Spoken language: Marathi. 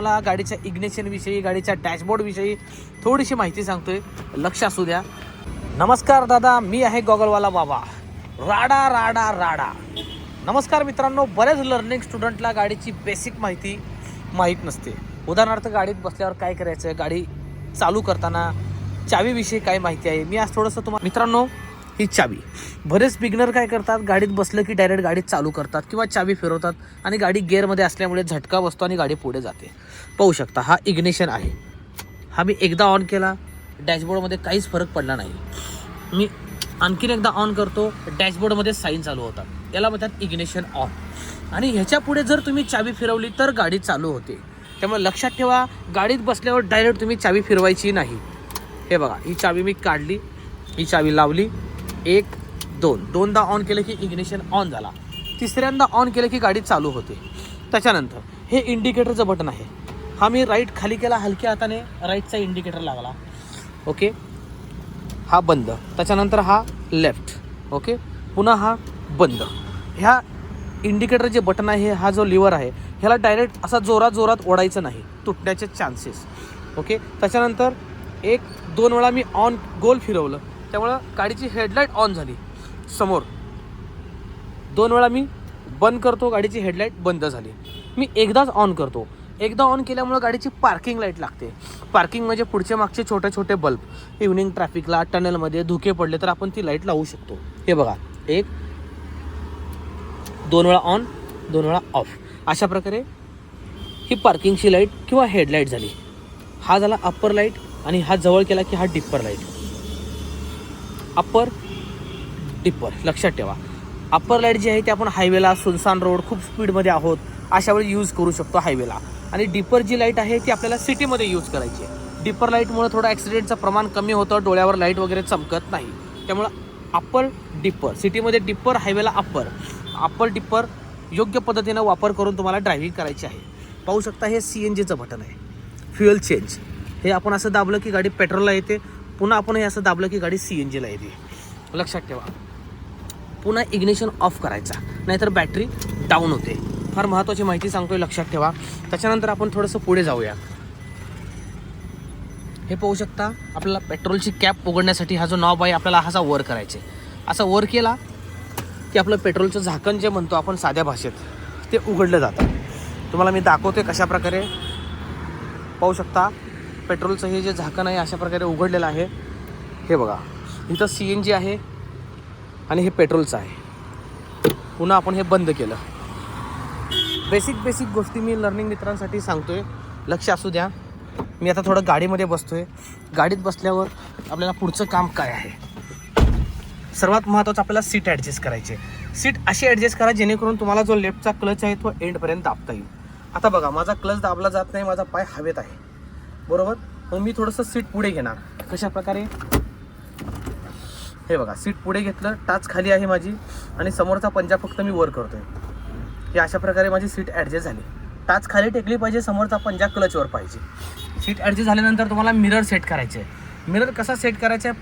मला गाडीच्या इग्नेशनविषयी गाडीच्या डॅशबोर्ड विषयी थोडीशी माहिती सांगतोय. लक्ष असू द्या. नमस्कार दादा मी आहे गॉगलवाला बाबा. राडा राडा राडा. नमस्कार मित्रांनो बरेच लर्निंग स्टुडंटला गाडीची बेसिक माहिती माहीत नसते. उदाहरणार्थ गाडीत बसल्यावर काय करायचं? गाडी चालू करताना चावीविषयी काय माहिती आहे? मी आज थोडंसं तुम्हाला मित्रांनो ही चावी. बरेच बिगनर काय करतात गाडीत बसलं की डायरेक्ट गाडी चालू करतात किंवा चावी फिरवतात आणि गाडी गेअरमध्ये असल्यामुळे झटका बसतो आणि गाडी पुढे जाते. पाहू शकता हा इग्निशन आहे. हा मी एकदा ऑन केला डॅशबोर्डमध्ये काहीच फरक पडला नाही. मी आणखीन एकदा ऑन करतो डॅशबोर्डमध्ये साईन चालू होतात. याला म्हणतात इग्निशन ऑन आणि ह्याच्या पुढे जर तुम्ही चावी फिरवली तर गाडी चालू होते. त्यामुळे लक्षात ठेवा गाडीत बसल्यावर डायरेक्ट तुम्ही चावी फिरवायची नाही. हे बघा ही चावी मी काढली ही चावी लावली. एक दोन. दोनदा ऑन केलं की इग्निशन ऑन झाला. तिसऱ्यांदा ऑन केलं की गाडी चालू होते. त्याच्यानंतर हे इंडिकेटरचं बटन आहे. हा मी राईट खाली केला हलक्या हाताने राईटचा इंडिकेटर लागला. ओके हा बंद. त्याच्यानंतर हा लेफ्ट ओके पुन्हा हा बंद. ह्या इंडिकेटर जे बटन आहे हा जो लिव्हर आहे ह्याला डायरेक्ट असा जोरात जोरात ओढायचं नाही. तुटण्याचे चान्सेस ओके त्याच्यानंतर एक दोन वेळा मी ऑन गोल फिरवलं. त्यामुळं गाडीची हेडलाईट ऑन झाली. समोर. दोन वेळा मी बंद करतो गाडीची हेडलाईट बंद झाली. मी एकदाच ऑन करतो. एकदा ऑन केल्यामुळं गाडीची पार्किंग लाइट लागते. पार्किंग म्हणजे पुढचे मागचे छोटे छोटे बल्ब इव्हनिंग ट्रॅफिकला टनलमध्ये धुके पडले तर आपण ती लाइट लावू शकतो. हे बघा. एक. दोन वेळा ऑन दोन वेळा ऑफ अशा प्रकारे ही पार्किंगची लाइट किंवा हेडलाईट झाली. हा झाला अप्पर लाइट आणि हा जवळ केला की हा डिप्पर लाइट अप्पर डिप्पर लक्षात ठेवा. अप्पर लाइट जी आहे ती आपण हायवेला सुनसान रोड खूप स्पीडमध्ये आहोत अशा वेळी यूज करू शकतो हायवेला आणि डिपर जी लाइट आहे ती आपल्याला सिटीमध्ये यूज करायची आहे. डिपर लाईटमुळे थोडं ॲक्सिडेंटचं प्रमाण कमी होतं डोळ्यावर लाइट वगैरे चमकत नाही. त्यामुळं अप्पर डिप्पर सिटीमध्ये डिप्पर हायवेला अप्पर अप्पर डिप्पर योग्य पद्धतीनं वापर करून तुम्हाला ड्रायव्हिंग करायची आहे. पाहू शकता हे सी एन जीचं बटन आहे. फ्युएल चेंज हे आपण असं दाबलं की गाडी पेट्रोलला येते पुन्हा आपण हे असं दाबलं की गाडी सी एन जीला येते. लक्षात ठेवा. पुन्हा इग्निशन ऑफ करायचा. नाहीतर बॅटरी डाऊन होते. फार महत्त्वाची माहिती सांगतोय लक्षात ठेवा. त्याच्यानंतर आपण थोडंसं पुढे जाऊया. हे पाहू शकता आपल्याला पेट्रोलची कॅप उघडण्यासाठी हा जो नॉब आहे आपल्याला असा वर करायचे. असा वर केला की आपलं पेट्रोलचं झाकण जे म्हणतो आपण साध्या भाषेत ते उघडलं जातं. तुम्हाला मी दाखवते कशा प्रकारे पाहू शकता पेट्रोलचं हे जे झाकण आहे अशा प्रकारे उघडलेलं आहे. हे बघा इथं सी एन जी आहे आणि हे पेट्रोलचं आहे. पुन्हा आपण हे बंद केलं. बेसिक बेसिक गोष्टी मी लर्निंग मित्रांसाठी सांगतो आहे लक्ष असू द्या. मी आता थोडं गाडीमध्ये बसतो आहे गाडीत बसल्यावर आपल्याला पुढचं काम काय आहे? सर्वात महत्त्वाचं आपल्याला सीट ॲडजस्ट करायची सीट अशी ॲडजस्ट करा जेणेकरून तुम्हाला जो लेफ्टचा क्लच आहे तो एंडपर्यंत दाबता येईल. आता बघा माझा क्लच दाबला जात नाही माझा पाय हवेत आहे. बरोबर? मग मी थोडंसं सीट पुढे घेणार. कशा प्रकारे? हे बघा सीट पुढे घेतलं टाच खाली आहे माझी आणि समोरचा पंजा फक्त मी वर करतोय. हे अशा प्रकारे माझी सीट ॲडजस्ट झाली. टाच खाली टेकली पाहिजे समोरचा पंजा क्लचवर पाहिजे. सीट ॲडजस्ट झाल्यानंतर तुम्हाला मिरर सेट करायचे मिरर कसा सेट करायचा आहे?